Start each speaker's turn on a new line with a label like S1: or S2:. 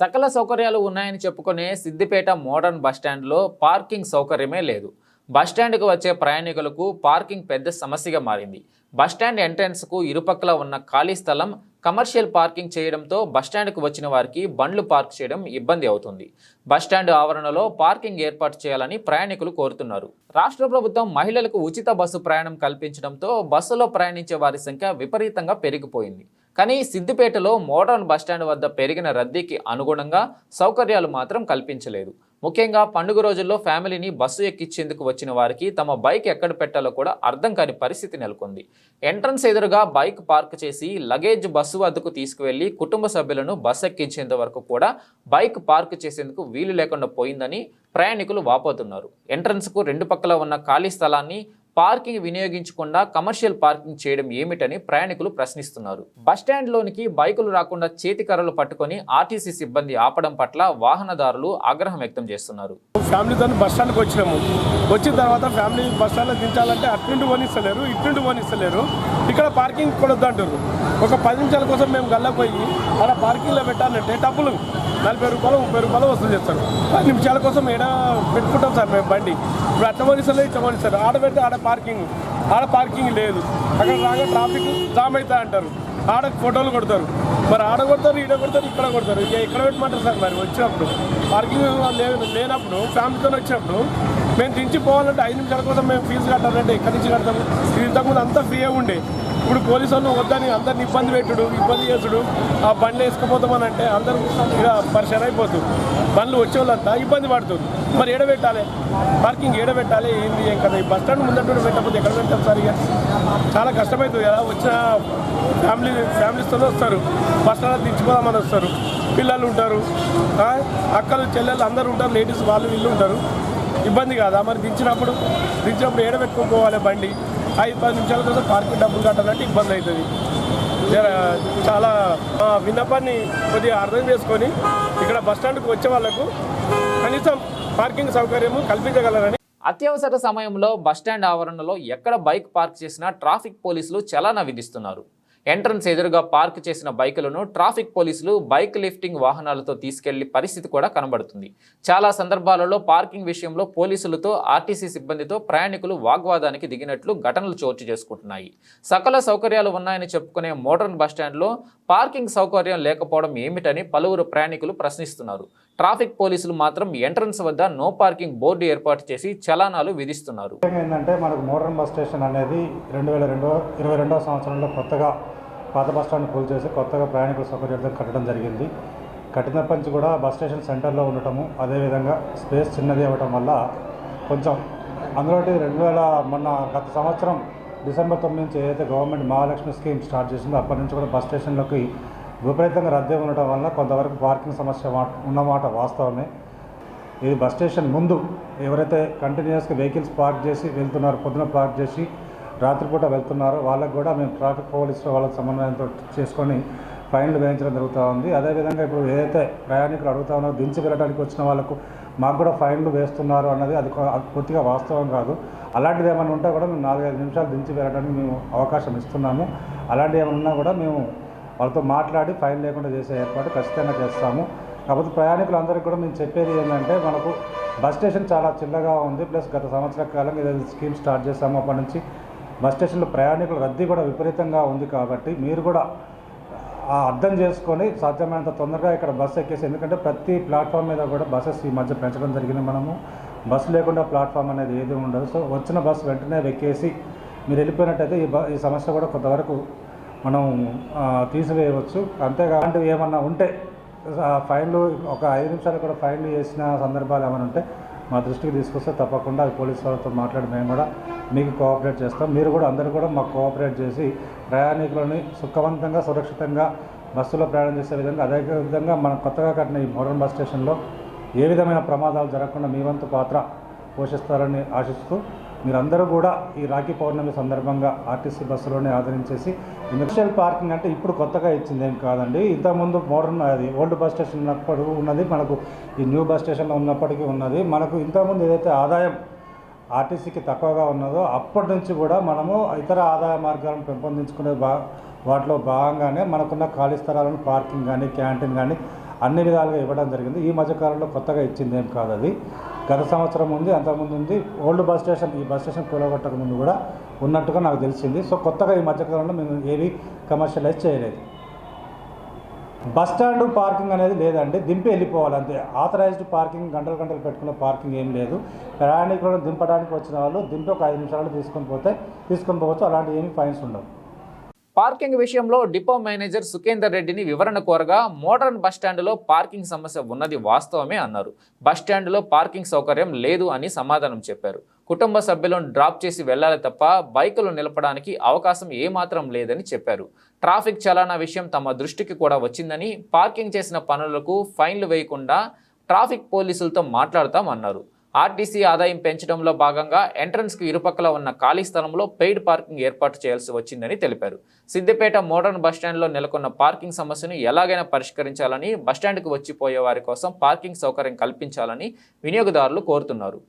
S1: సకల సౌకర్యాలు ఉన్నాయని చెప్పుకునే సిద్దిపేట మోడర్న్ బస్టాండ్లో పార్కింగ్ సౌకర్యమే లేదు. బస్టాండ్కు వచ్చే ప్రయాణికులకు పార్కింగ్ పెద్ద సమస్యగా మారింది. బస్టాండ్ ఎంట్రన్స్కు ఇరుపక్కల ఉన్న ఖాళీ స్థలం కమర్షియల్ పార్కింగ్ చేయడంతో బస్టాండ్కు వచ్చిన వారికి బండ్లు పార్క్ చేయడం ఇబ్బంది అవుతుంది. బస్టాండ్ ఆవరణలో పార్కింగ్ ఏర్పాటు చేయాలని ప్రయాణికులు కోరుతున్నారు. రాష్ట్ర ప్రభుత్వం మహిళలకు ఉచిత బస్సు ప్రయాణం కల్పించడంతో బస్సులో ప్రయాణించే వారి సంఖ్య విపరీతంగా పెరిగిపోయింది. కానీ సిద్దిపేటలో మోడర్న్ బస్టాండ్ వద్ద పెరిగిన రద్దీకి అనుగుణంగా సౌకర్యాలు మాత్రం కల్పించలేదు. ముఖ్యంగా పండుగ రోజుల్లో ఫ్యామిలీని బస్సు ఎక్కించేందుకు వచ్చిన వారికి తమ బైక్ ఎక్కడ పెట్టాలో కూడా అర్థం కాని పరిస్థితి నెలకొంది. ఎంట్రన్స్ ఎదురుగా బైక్ పార్క్ చేసి లగేజ్ బస్సు వద్దకు తీసుకువెళ్ళి కుటుంబ సభ్యులను బస్సు ఎక్కించేంత వరకు కూడా బైక్ పార్క్ చేసేందుకు వీలు లేకుండా పోయిందని ప్రయాణికులు వాపోతున్నారు. ఎంట్రన్స్కు రెండు పక్కల ఉన్న ఖాళీ స్థలాన్ని పార్కింగ్ వినియోగించకుండా కమర్షియల్ పార్కింగ్ చేయడం ఏమిటని ప్రయాణికులు ప్రశ్నిస్తున్నారు. బస్టాండ్లోనికి బైకులు రాకుండా చేతి కర్రలు పట్టుకొని ఆర్టీసీ సిబ్బంది ఆపడం పట్ల వాహనదారులు ఆగ్రహం వ్యక్తం చేస్తున్నారు.
S2: ఫ్యామిలీతో బస్ వచ్చినాము. వచ్చిన తర్వాత ఫ్యామిలీ బస్ స్టాండ్లో దించాలంటే అట్నుండి పోనిస్తలేరు ఇట్నుండి పోనిస్తలేరు. ఇక్కడ పార్కింగ్ కొడద్దు అంటారు ఒక పది నిమిషాల కోసం మేము గల్లపోయి అలా పార్కింగ్లో పెట్టాలంటే డబ్బులు నలభై రూపాయలు ముప్పై రూపాయలు వసూలు చేస్తారు. పది నిమిషాల కోసం ఏడ పెట్టుకుంటాం సార్ మేము బండి. ఇప్పుడు అట్లా పోనిస్తలేదు ఇట్లా పోనిస్తారు ఆడ పెడితే ఆడ పార్కింగ్ ఆడ పార్కింగ్ లేదు. అక్కడ రాగా ట్రాఫిక్ జామ్ అవుతా అంటారు. ఆడ ఫోటోలు కొడతారు. మరి ఆడ కొడతారు ఈడ కొడతారు ఇక్కడ కొడతారు. ఇక ఇక్కడ పెట్టమంటారు సార్ మరి? వచ్చినప్పుడు పార్కింగ్ లేదు లేనప్పుడు ఫ్యామిలీతో వచ్చినప్పుడు మేము దించి పోవాలంటే ఐదు నిమిషాల కోసం మేము ఫీజు కట్టాలంటే ఎక్కడి నుంచి కడతాము? ఇంతకుముందు అంతా ఫ్రీగా ఉండే. ఇప్పుడు పోలీసు వాళ్ళు వద్దని అందరిని ఇబ్బంది పెట్టుడు ఇబ్బంది చేసుడు ఆ బండ్లు వేసుకుపోతామని అంటే అందరూ ఇక పరిచయం అయిపోతుంది. బండ్లు వచ్చేవాళ్ళంతా ఇబ్బంది పడుతుంది. మరి ఎడబెట్టాలి పార్కింగ్ ఎడబెట్టాలి ఏంది ఏం కదా ఈ బస్ స్టాండ్ ముందట్టు పెట్టకపోతే ఎక్కడ పెట్టాం సార్ ఇక? చాలా కష్టమవుతుంది కదా. వచ్చిన ఫ్యామిలీ ఫ్యామిలీస్తో వస్తారు. బస్ స్టాండ్ దించుకోదామని వస్తారు. పిల్లలు ఉంటారు. అక్కలు చెల్లెలు అందరూ ఉంటారు. లేడీస్ వాళ్ళు వీళ్ళు ఉంటారు. ఇబ్బంది కాదా? మరి దించినప్పుడు దించినప్పుడు ఏడబెట్టుకుపోవాలి బండి. ఐదు పది నిమిషాల కోసం పార్కింగ్ డబ్బులు కట్టాలంటే ఇబ్బంది అవుతుంది. చాలా విన్నపాన్ని కొద్దిగా అర్థం చేసుకొని ఇక్కడ బస్ వచ్చే వాళ్ళకు కనీసం పార్కింగ్ సౌకర్యము కల్పించగలరని.
S1: అత్యవసర సమయంలో బస్టాండ్ ఆవరణలో ఎక్కడ బైక్ పార్క్ చేసినా ట్రాఫిక్ పోలీసులు చలానా విధిస్తున్నారు. ఎంట్రన్స్ ఎదురుగా పార్క్ చేసిన బైకులను ట్రాఫిక్ పోలీసులు బైక్ లిఫ్టింగ్ వాహనాలతో తీసుకెళ్ళి పరిస్థితి కూడా కనబడుతుంది. చాలా సందర్భాలలో పార్కింగ్ విషయంలో పోలీసులతో ఆర్టీసీ సిబ్బందితో ప్రయాణికులు వాగ్వాదానికి దిగినట్లు ఘటనలు చోటు చేసుకుంటున్నాయి. సకల సౌకర్యాలు ఉన్నాయని చెప్పుకునే మోడర్న్ బస్టాండ్లో పార్కింగ్ సౌకర్యం లేకపోవడం ఏమిటని పలువురు ప్రయాణికులు ప్రశ్నిస్తున్నారు. ట్రాఫిక్ పోలీసులు మాత్రం ఎంట్రన్స్ వద్ద నో పార్కింగ్ బోర్డు ఏర్పాటు చేసి చలానాలు విధిస్తున్నారు.
S3: ముఖ్యంగా ఏంటంటే మనకు మోడర్న్ బస్ స్టేషన్ అనేది రెండు వేల రెండో ఇరవై రెండవ సంవత్సరంలో కొత్తగా పాత బస్ స్టాండ్ కూల్ చేసి కొత్తగా ప్రయాణికుల సౌకర్యార్థం కట్టడం జరిగింది. కట్టినప్పటి నుంచి కూడా బస్ స్టేషన్ సెంటర్లో ఉండటము అదేవిధంగా స్పేస్ చిన్నది అవ్వటం వల్ల కొంచెం అందులో రెండు వేల మొన్న గత సంవత్సరం డిసెంబర్ తొమ్మిది నుంచి ఏదైతే గవర్నమెంట్ మహాలక్ష్మి స్కీమ్ స్టార్ట్ చేసిందో అప్పటి నుంచి కూడా బస్ స్టేషన్లోకి విపరీతంగా రద్దీ ఉండటం వల్ల కొంతవరకు పార్కింగ్ సమస్య ఉన్నమాట వాస్తవమే. ఇది బస్ స్టేషన్ ముందు ఎవరైతే కంటిన్యూస్గా వెహికల్స్ పార్క్ చేసి వెళ్తున్నారో పొద్దున పార్క్ చేసి రాత్రిపూట వెళ్తున్నారో వాళ్ళకు కూడా మేము ట్రాఫిక్ పోలీసు వాళ్ళకి సమన్వయంతో చేసుకొని ఫైన్లు వేయించడం జరుగుతూ ఉంది. అదేవిధంగా ఇప్పుడు ఏదైతే ప్రయాణికులు అడుగుతా ఉన్నారో దించి వెళ్ళడానికి వచ్చిన వాళ్ళకు మాకు కూడా ఫైన్లు వేస్తున్నారు అన్నది అది అది పూర్తిగా వాస్తవం కాదు. అలాంటిది ఏమైనా ఉంటే కూడా మేము నాలుగైదు నిమిషాలు దించి వెళ్ళడానికి మేము అవకాశం ఇస్తున్నాము. అలాంటివి ఏమైనా ఉన్నా కూడా మేము వాళ్ళతో మాట్లాడి ఫైన్ లేకుండా చేసే ఏర్పాటు ఖచ్చితంగా చేస్తాము. కాకపోతే ప్రయాణికులందరికీ కూడా మేము చెప్పేది ఏంటంటే మనకు బస్ స్టేషన్ చాలా చిల్లగా ఉంది. ప్లస్ గత సంవత్సర కాలం ఏదైతే స్కీమ్ స్టార్ట్ చేస్తామో అప్పటి నుంచి బస్ స్టేషన్లో ప్రయాణికుల రద్దీ కూడా విపరీతంగా ఉంది కాబట్టి మీరు కూడా అర్థం చేసుకొని సాధ్యమైనంత తొందరగా ఇక్కడ బస్సు ఎక్కేసి ఎందుకంటే ప్రతి ప్లాట్ఫామ్ మీద కూడా బస్సెస్ ఈ మధ్య పెంచడం జరిగింది మనము. బస్సు లేకుండా ప్లాట్ఫామ్ అనేది ఏది ఉండదు. సో వచ్చిన బస్సు వెంటనే ఎక్కేసి మీరు వెళ్ళిపోయినట్టయితే ఈ బ ఈ సమస్య కూడా కొంతవరకు మనం తీసివేయవచ్చు. అంతేకాదు ఏమన్నా ఉంటే ఆ ఫైన్లు ఒక ఐదు నిమిషాలు కూడా ఫైన్లు చేసిన సందర్భాలు ఏమైనా ఉంటే మా దృష్టికి తీసుకొస్తే తప్పకుండా అది పోలీసు వాళ్ళతో మాట్లాడి మేము కూడా మీకు కోఆపరేట్ చేస్తాం. మీరు కూడా అందరూ కూడా మాకు కోఆపరేట్ చేసి ప్రయాణికులని సుఖవంతంగా సురక్షితంగా బస్సులో ప్రయాణం చేసే విధంగా అదే విధంగా మనం కొత్తగా కట్టిన ఈ మోడర్న్ బస్ స్టేషన్లో ఏ విధమైన ప్రమాదాలు జరగకుండా మీ వంతు పాత్ర పోషిస్తారని ఆశిస్తూ మీరందరూ కూడా ఈ రాఖీ పౌర్ణమి సందర్భంగా ఆర్టీసీ బస్సులోనే ఆదరించేసి ఇండస్ట్రియల్ పార్కింగ్ అంటే ఇప్పుడు కొత్తగా ఇచ్చింది ఏం కాదండి. ఇంతకుముందు మోడర్న్ అది ఓల్డ్ బస్ స్టేషన్ ఉన్నప్పుడు ఉన్నది మనకు ఈ న్యూ బస్ స్టేషన్లో ఉన్నప్పటికీ ఉన్నది. మనకు ఇంతకుముందు ఏదైతే ఆదాయం ఆర్టీసీకి తక్కువగా ఉన్నదో అప్పటి నుంచి కూడా మనము ఇతర ఆదాయ మార్గాలను పెంపొందించుకునే బా వాటిలో భాగంగానే మనకున్న ఖాళీ స్థలాలను పార్కింగ్ కానీ క్యాంటీన్ కానీ అన్ని విధాలుగా ఇవ్వడం జరిగింది. ఈ మధ్యకాలంలో కొత్తగా ఇచ్చింది ఏం కాదు అది గత సంవత్సరం ఉంది అంతకుముందు ఉంది. ఓల్డ్ బస్ స్టేషన్ ఈ బస్ స్టేషన్ కూలగొట్టక ముందు కూడా ఉన్నట్టుగా నాకు తెలిసింది. సో కొత్తగా ఈ మధ్యకాలంలో మేము ఏవి కమర్షియలైజ్ చేయలేదు. బస్ స్టాండ్ పార్కింగ్ అనేది లేదండి. దింపి వెళ్ళిపోవాలి అంతే. ఆథరైజ్డ్ పార్కింగ్ గంటలు గంటలు పెట్టుకున్న పార్కింగ్ ఏం లేదు. ప్రయాణికులను దింపడానికి వచ్చిన వాళ్ళు దింపి ఒక ఐదు నిమిషాలు తీసుకొని పోతే తీసుకొని పోవచ్చు. అలాంటి ఏమి ఫైన్స్ ఉండవు.
S1: పార్కింగ్ విషయంలో డిపో మేనేజర్ సుఖేందర్ రెడ్డిని వివరణ కోరగా మోడర్న్ బస్టాండ్లో పార్కింగ్ సమస్య ఉన్నది వాస్తవమే అన్నారు. బస్టాండ్లో పార్కింగ్ సౌకర్యం లేదు అని సమాధానం చెప్పారు. కుటుంబ సభ్యులను డ్రాప్ చేసి వెళ్ళాలి తప్ప బైకులు నిలపడానికి అవకాశం ఏమాత్రం లేదని చెప్పారు. ట్రాఫిక్ చలానా విషయం తమ దృష్టికి కూడా వచ్చిందని పార్కింగ్ చేసిన పనులకు ఫైన్లు వేయకుండా ట్రాఫిక్ పోలీసులతో మాట్లాడతామన్నారు. ఆర్టీసీ ఆదాయం పెంచడంలో భాగంగా ఎంట్రన్స్కు ఇరుపక్కల ఉన్న ఖాళీ స్థలంలో పెయిడ్ పార్కింగ్ ఏర్పాటు చేయాల్సి వచ్చిందని తెలిపారు. సిద్దిపేట మోడర్న్ బస్టాండ్లో నెలకొన్న పార్కింగ్ సమస్యను ఎలాగైనా పరిష్కరించాలని బస్టాండ్కు వచ్చిపోయే వారి కోసం పార్కింగ్ సౌకర్యం కల్పించాలని వినియోగదారులు కోరుతున్నారు.